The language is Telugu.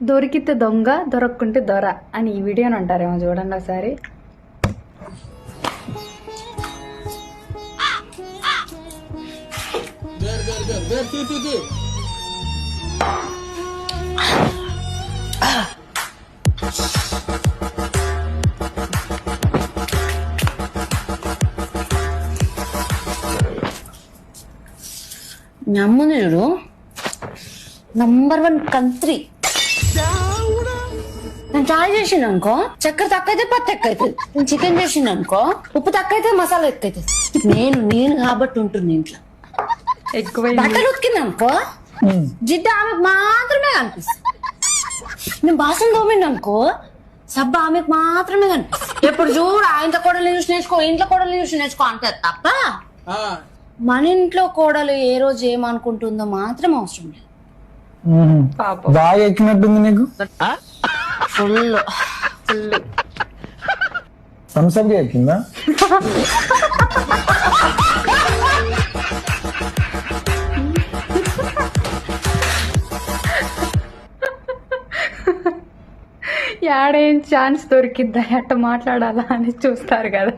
దొరికితే దొంగ దొరక్కుంటే దొర అని ఈ వీడియోని అంటారేమో చూడండి ఒకసారి. మీ చూడు నంబర్ వన్ కంట్రీ నేను చాయ్ చేసిన అనుకో చక్కెర తక్కువైతే పత్తి ఎక్కువైతుంది నేను చికెన్ చేసిన అనుకో ఉప్పు తక్కువైతే మసాలా ఎక్కువైతుంది. నేను నేను కాబట్టి ఉంటుంది ఇంట్లో. ఎక్కువైంది. బట్టలు ఉతికింది అనుకో జిడ్డ ఆమెకు మాత్రమే కనిపిస్తుంది. నేను బాసం తోమింది అనుకో సబ్బు ఆమెకు మాత్రమే కనిపిస్తుంది. ఎప్పుడు చూడు ఆయనతో కూడా చూసి నేర్చుకో ఇంట్లో కూడా చూసి నేర్చుకో అంటారు తప్ప మన ఇంట్లో కోడలు ఏ రోజు ఏమనుకుంటుందో మాత్రం అవసరం లేదు. పాపం. బాగా ఎక్కినట్టుంది నీకు ఫుల్ ఫుల్. థమ్స్అప్ ఎక్కిందా? యాడేం ఛాన్స్ దొరికిద్దా? ఎట్ట మాట్లాడాలా అని చూస్తారు కదా.